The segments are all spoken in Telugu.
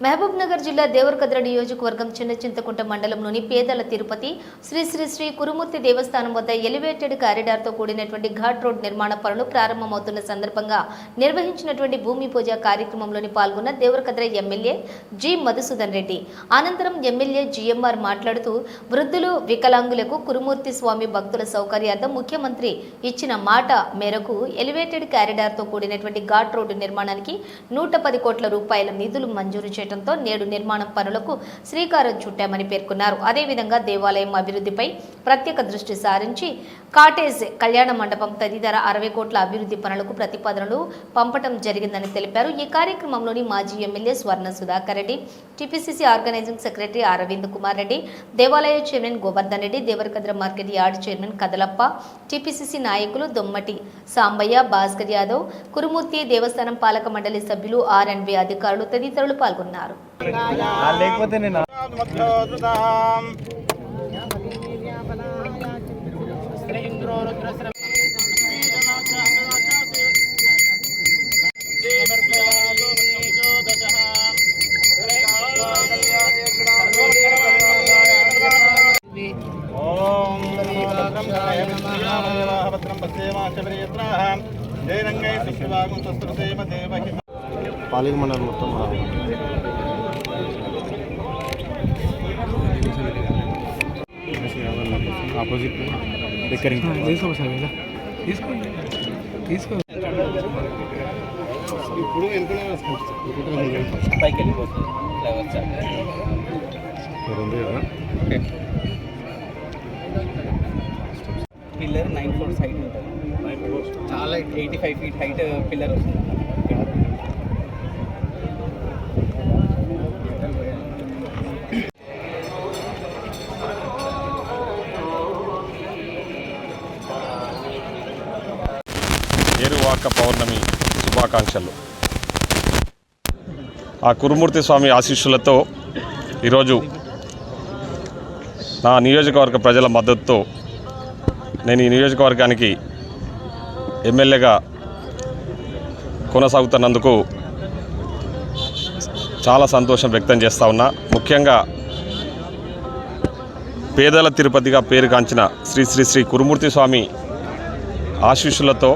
మహబూబ్ నగర్ జిల్లా దేవరకద్ర నియోజకవర్గం చిన్న చింతకుంట మండలంలోని పేదల తిరుపతి శ్రీ శ్రీ శ్రీ కురుమూర్తి దేవస్థానం వద్ద ఎలివేటెడ్ కారిడార్తో కూడినటువంటి ఘాట్ రోడ్ నిర్మాణ పనులు ప్రారంభమవుతున్న సందర్భంగా నిర్వహించినటువంటి భూమి పూజ కార్యక్రమంలోని పాల్గొన్న దేవరకద్ర ఎమ్మెల్యే జి మధుసూదన్ రెడ్డి. అనంతరం ఎమ్మెల్యే జిఎంఆర్ మాట్లాడుతూ వృద్ధులు వికలాంగులకు కురుమూర్తి స్వామి భక్తుల సౌకర్యార్థం ముఖ్యమంత్రి ఇచ్చిన మాట మేరకు ఎలివేటెడ్ కారిడార్తో కూడినటువంటి ఘాట్ రోడ్డు నిర్మాణానికి నూట పది కోట్ల రూపాయల నిధులు మంజూరు చేయడంతో నేడు నిర్మాణం పనులకు శ్రీకారం చుట్టామని పేర్కొన్నారు. అదేవిధంగా దేవాలయం అభివృద్ధిపై ప్రత్యేక దృష్టి సారించి కాటేజ్ కళ్యాణ మండపం తదితర అరవై కోట్ల అభివృద్ధి పనులకు ప్రతిపాదనలు పంపటం జరిగిందని తెలిపారు. ఈ కార్యక్రమంలోని మాజీ MLA Swarna Sudhakar Reddy TPCC organizing secretary Aravind Kumar Reddy దేవాలయ chairman Govardhan Reddy Devarakadra market yard chairman Kadalappa TPCC నాయకులు దొమ్మటి సాంబయ్య భాస్కర్ యాదవ్ కురుమూర్తి దేవస్థానం పాలక మండలి సభ్యులు ఆర్ అండ్ బి అధికారులు తదితరులు పాల్గొన్నారు. లేకపోతే నేను పాలిక మండలం మొత్తం ఆపోజిట్ రికరింగ్ తీసుకో సార్ ఇలా తీసుకోండి తీసుకో. ఇప్పుడు పైకి వెళ్ళిపోతుంది పిల్లర్ నైన్ ఫోర్స్ హైట్ ఉంటుంది. చాలా eighty five feet height pillar వస్తుంది. కార్తీక పౌర్ణమి శుభాకాంక్షలు. ఆ కురుమూర్తి స్వామి ఆశీస్సులతో ఈరోజు నా నియోజకవర్గ ప్రజల మద్దతుతో నేను ఈ నియోజకవర్గానికి ఎమ్మెల్యేగా కొనసాగుతున్నందుకు చాలా సంతోషం వ్యక్తం చేస్తా ఉన్నా. ముఖ్యంగా పేదల తిరుపతిగా పేరుగాంచిన శ్రీ శ్రీ శ్రీ కురుమూర్తి స్వామి ఆశీస్సులతో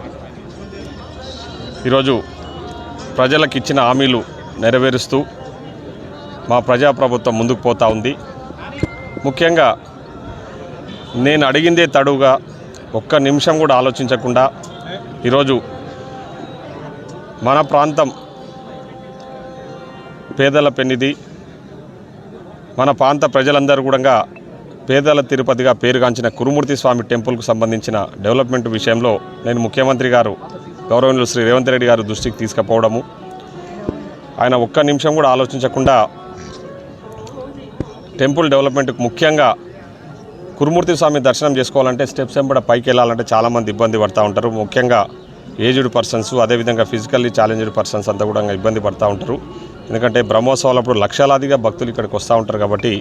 ఈరోజు ప్రజలకు ఇచ్చిన హామీలు నెరవేరుస్తూ మా ప్రజాప్రభుత్వం ముందుకు పోతూ ఉంది. ముఖ్యంగా నేను అడిగిందే తడువుగా ఒక్క నిమిషం కూడా ఆలోచించకుండా ఈరోజు మన ప్రాంతం పేదల పెన్నిది మన ప్రాంత ప్రజలందరూ కూడా పేదల తిరుపతిగా పేరుగాంచిన కురుమూర్తి స్వామి టెంపుల్కు సంబంధించిన డెవలప్మెంట్ విషయంలో నేను ముఖ్యమంత్రి గారు గౌరవనీయులు శ్రీ రేవంత్ రెడ్డి గారు దృష్టికి తీసుకుపోవడము. ఆయన ఒక్క నిమిషం కూడా ఆలోచించకుండా టెంపుల్ డెవలప్మెంట్కి ముఖ్యంగా కురుమూర్తి స్వామి దర్శనం చేసుకోవాలంటే స్టెప్స్ వెంబడ పైకి వెళ్ళాలంటే చాలామంది ఇబ్బంది పడుతూ ఉంటారు. ముఖ్యంగా ఏజ్డ్ పర్సన్స్ అదేవిధంగా ఫిజికల్లీ ఛాలెంజ్డ్ పర్సన్స్ అంతా కూడా ఇబ్బంది పడుతూ ఉంటారు. ఎందుకంటే బ్రహ్మోత్సవాలప్పుడు లక్షలాదిగా భక్తులు ఇక్కడికి వస్తూ ఉంటారు కాబట్టి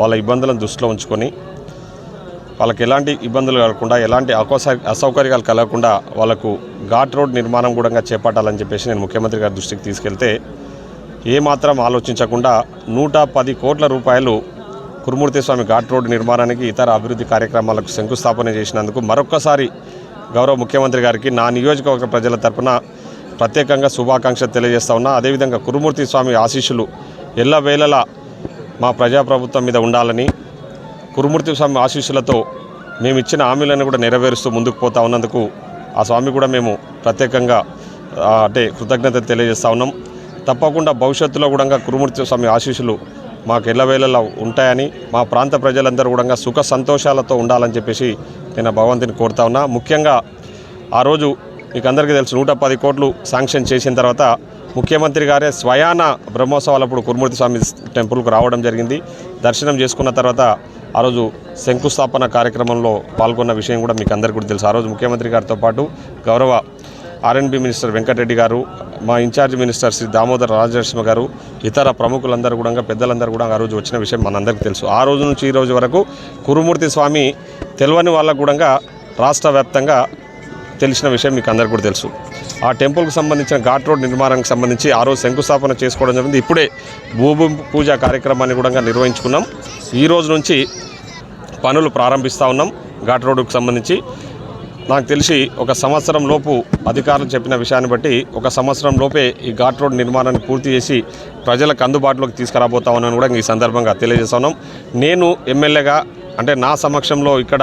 వాళ్ళ ఇబ్బందులను దృష్టిలో ఉంచుకొని వాళ్ళకి ఎలాంటి ఇబ్బందులు కలగకుండా ఎలాంటి అసౌకర్యాలు కలగకుండా వాళ్ళకు ఘాట్ రోడ్ నిర్మాణం కూడా చేపట్టాలని చెప్పేసి నేను ముఖ్యమంత్రి గారి దృష్టికి తీసుకెళ్తే ఏమాత్రం ఆలోచించకుండా నూట పది కోట్ల రూపాయలు కురుమూర్తి స్వామి ఘాట్ రోడ్ నిర్మాణానికి ఇతర అభివృద్ధి కార్యక్రమాలకు శంకుస్థాపన చేసినందుకు మరొక్కసారి గౌరవ ముఖ్యమంత్రి గారికి నా నియోజకవర్గ ప్రజల తరపున ప్రత్యేకంగా శుభాకాంక్షలు తెలియజేస్తా ఉన్నా. అదేవిధంగా కురుమూర్తి స్వామి ఆశీస్సులు ఎల్లవేళలా మా ప్రజాప్రభుత్వం మీద ఉండాలని కురుమూర్తి స్వామి ఆశీస్సులతో మేము ఇచ్చిన హామీలను కూడా నెరవేరుస్తూ ముందుకు పోతా ఉన్నందుకు ఆ స్వామి కూడా మేము ప్రత్యేకంగా అంటే కృతజ్ఞత తెలియజేస్తా ఉన్నాం. తప్పకుండా భవిష్యత్తులో కూడా కురుమూర్తి స్వామి ఆశీస్సులు మాకు ఎల్లవేళలా ఉంటాయని మా ప్రాంత ప్రజలందరూ కూడా సుఖ సంతోషాలతో ఉండాలని చెప్పేసి నేను భగవంతుని కోరుతా ఉన్నా. ముఖ్యంగా ఆ రోజు మీకు అందరికీ తెలుసు నూట పది కోట్లు శాంక్షన్ చేసిన తర్వాత ముఖ్యమంత్రి గారే స్వయాన బ్రహ్మోత్సవాలప్పుడు కురుమూర్తి స్వామి టెంపుల్కు రావడం జరిగింది. దర్శనం చేసుకున్న తర్వాత ఆ రోజు శంకుస్థాపన కార్యక్రమంలో పాల్గొన్న విషయం కూడా మీకు అందరికీ కూడా తెలుసు. ఆ రోజు ముఖ్యమంత్రి గారితో పాటు గౌరవ ఆర్ఎన్బి మినిస్టర్ వెంకటరెడ్డి గారు మా in charge minister Shri Damodar Rajalakshmi గారు ఇతర ప్రముఖులందరూ కూడా పెద్దలందరూ కూడా ఆ రోజు వచ్చిన విషయం మనందరికీ తెలుసు. ఆ రోజు నుంచి ఈ రోజు వరకు కురుమూర్తి స్వామి తెలియని వాళ్ళకు కూడా రాష్ట్ర వ్యాప్తంగా తెలిసిన విషయం మీకు అందరికీ కూడా తెలుసు. ఆ టెంపుల్కి సంబంధించిన ఘాట్ రోడ్ నిర్మాణానికి సంబంధించి ఆ రోజు శంకుస్థాపన చేసుకోవడం జరిగింది. ఇప్పుడే భూభూమి పూజ కార్యక్రమాన్ని కూడా నిర్వహించుకున్నాం. ఈ రోజు నుంచి పనులు ప్రారంభిస్తూ ఉన్నాం. ఘాట్ రోడ్డుకు సంబంధించి. నాకు తెలిసి ఒక సంవత్సరం లోపు అధికారులు చెప్పిన విషయాన్ని బట్టి ఒక సంవత్సరం లోపే ఈ ఘాట్ రోడ్ నిర్మాణాన్ని పూర్తి చేసి ప్రజలకు అందుబాటులోకి తీసుకురాబోతా ఉన్నాను కూడా ఈ సందర్భంగా తెలియజేస్తున్నాం నేను ఎమ్మెల్యేగా అంటే నా సమక్షంలో ఇక్కడ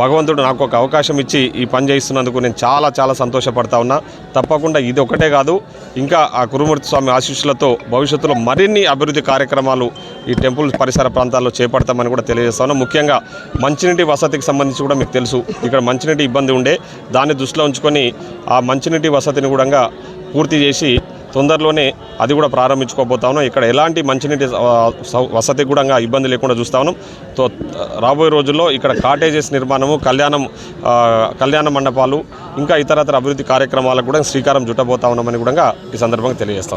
భగవంతుడు నాకు ఒక అవకాశం ఇచ్చి ఈ పని చేయిస్తున్నందుకు నేను చాలా చాలా సంతోషపడతా ఉన్నా. తప్పకుండా ఇది ఒకటే కాదు. ఇంకా ఆ కురుమూర్తి స్వామి ఆశీస్సులతో భవిష్యత్తులో మరిన్ని అభివృద్ధి కార్యక్రమాలు ఈ టెంపుల్ పరిసర ప్రాంతాల్లో చేపడతామని కూడా తెలియజేస్తా ముఖ్యంగా మంచినీటి వసతికి సంబంధించి కూడా మీకు తెలుసు. ఇక్కడ మంచినీటి ఇబ్బంది ఉండే. దాన్ని దృష్టిలో ఉంచుకొని ఆ మంచినీటి వసతిని కూడా పూర్తి చేసి తొందరలోనే అది కూడా ప్రారంభించుకోబోతా ఉన్నాం. ఇక్కడ ఎలాంటి మంచినీటి సౌ- వసతి కూడా ఇబ్బంది లేకుండా చూస్తా ఉన్నాం. తో రాబోయే రోజుల్లో ఇక్కడ కాటేజెస్ నిర్మాణము కళ్యాణం కళ్యాణ మండపాలు ఇంకా ఇతరతర అభివృద్ధి కార్యక్రమాలకు కూడా శ్రీకారం చుట్టబోతా ఉన్నామని కూడా ఈ సందర్భంగా తెలియజేస్తాం